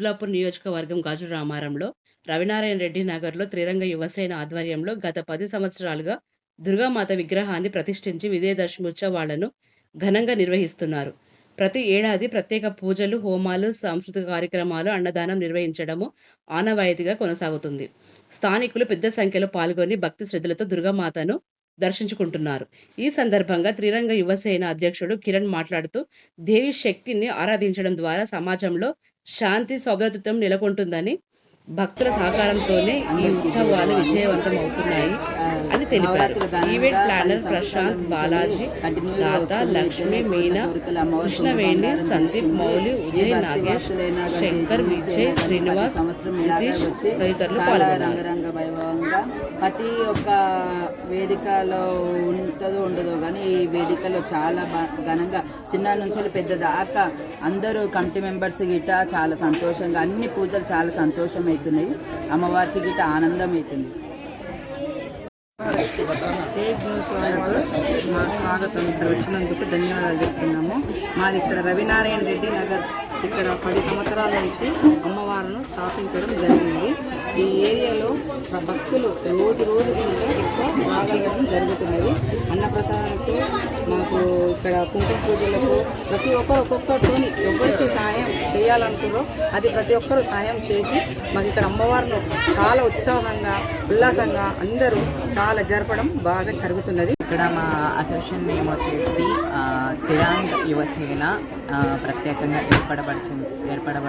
కుత్బులాపూర్ నియోజకవర్గం గాజుల రామారంలో రవినారాయణ రెడ్డి నగర్లో త్రిరంగ యువసేన ఆధ్వర్యంలో గత పది సంవత్సరాలుగా దుర్గామాత విగ్రహాన్ని ప్రతిష్ఠించి విజయదశమి ఉత్సవాలను ఘనంగా నిర్వహిస్తున్నారు. ప్రతి ఏడాది ప్రత్యేక పూజలు హోమాలు సాంస్కృతిక కార్యక్రమాలు అన్నదానం నిర్వహించడము ఆనవాయితీగా కొనసాగుతుంది. స్థానికులు పెద్ద సంఖ్యలో పాల్గొని భక్తి శ్రద్ధలతో దుర్గామాతను దర్శించుకుంటున్నారు. ఈ సందర్భంగా త్రిరంగ యువసేన అధ్యక్షుడు కిరణ్ మాట్లాడుతూ దేవి శక్తిని ఆరాధించడం ద్వారా సమాజంలో శాంతి సౌభ్రతత్వం నెలకొంటుందని భక్తుల సహకారంతోనే ఈ ఉత్సవాలు విజయవంతం అవుతున్నాయి అని తెలిపారు. ఈవెంట్ ప్లానర్ ప్రశాంత్ బాలాజీ దాత లక్ష్మి మీనా కృష్ణవేణి సందీప్ మౌలి ఉదయ్ నాగేష్ శంకర్ విజయ్ శ్రీనివాస్ నితీష్ తదితరులు పాల్గొన్నారు. ప్రతి ఒక్క వేదికలో ఉండదు కానీ ఈ వేదికలో చాలా ఘనంగా చిన్న నుంచి పెద్ద దాకా అందరూ కమిటీ మెంబర్స్ గిట్ట చాలా సంతోషంగా అన్ని పూజలు చాలా సంతోషం అవుతున్నాయి అమ్మవారికి గిట ఆనందం అవుతుంది తేజ్ న్యూస్ మా స్వాగతం ఇక్కడ వచ్చినందుకు ధన్యవాదాలు చెప్తున్నాము. మాది ఇక్కడ రవినారాయణ రెడ్డి నగర్. ఇక్కడ పది సంవత్సరాల నుంచి అమ్మవారిని స్థాపించడం జరిగింది. ఈ ఏరియాలో భక్తులు రోజు రోజు ఇంకా ఎక్కువ రాగలగడం జరుగుతున్నది. అన్నప్రసాదాలకు మాకు ఇక్కడ కుంకుమ పూజలకు ప్రతి ఒక్కరు ఒక్కొక్కరితోని ఎవరికి సాయం చేయాలనుకున్నారో అది ప్రతి ఒక్కరు సాయం చేసి మాకు ఇక్కడ అమ్మవారిని చాలా ఉత్సాహంగా ఉల్లాసంగా అందరూ చాలా జరపడం బాగా జరుగుతున్నది. ఇక్కడ మా అసోసియేషన్ నేమ్ వచ్చేసి తిరాంగ్ యువసేన. ప్రత్యేకంగా ఏర్పడబడిచింది ఏర్పడబ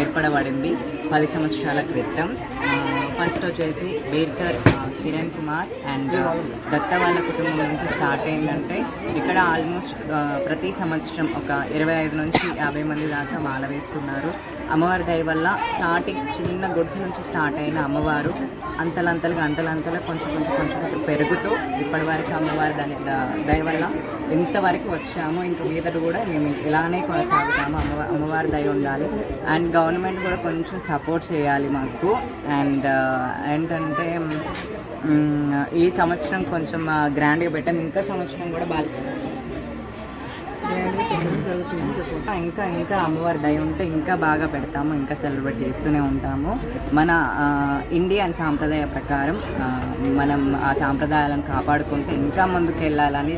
ఏర్పడబడింది పది సంవత్సరాల క్రితం. ఫస్ట్ వచ్చేసి బేర్కర్ కిరణ్ కుమార్ అండ్ దత్త వాళ్ళ కుటుంబం నుంచి స్టార్ట్ అయిందంటే ఇక్కడ ఆల్మోస్ట్ ప్రతి సంవత్సరం ఒక ఇరవై ఐదు నుంచి యాభై మంది దాకా మాల వేస్తున్నారు. అమ్మవారి దయ వల్ల స్టార్టింగ్ చిన్న గొడుసు నుంచి స్టార్ట్ అయిన అమ్మవారు అంతలంతలుగా అంతలంతలుగా కొంచెం కొంచెం కొంచెం పెరుగుతూ ఇప్పటి వరకు అమ్మవారి దాని ద- దయ వల్ల ఇంతవరకు వచ్చాము. ఇంక మీదట కూడా మేము ఇలానే కొనసాగుతాము. అమ్మ అమ్మవారి దయ ఉండాలి. అండ్ గవర్నమెంట్ కూడా కొంచెం సపోర్ట్ చేయాలి మాకు. అండ్ ఏంటంటే ఈ సంవత్సరం కొంచెం గ్రాండ్గా పెట్టాం ఇంకా సంవత్సరం కూడా బాగా ఇంకా ఇంకా అమ్మవారి దయ ఉంటే ఇంకా బాగా పెడతాము ఇంకా సెలబ్రేట్ చేస్తూనే ఉంటాము. మన ఇండియన్ సాంప్రదాయ ప్రకారం మనం ఆ సాంప్రదాయాలను కాపాడుకుంటూ ఇంకా ముందుకు వెళ్ళాలని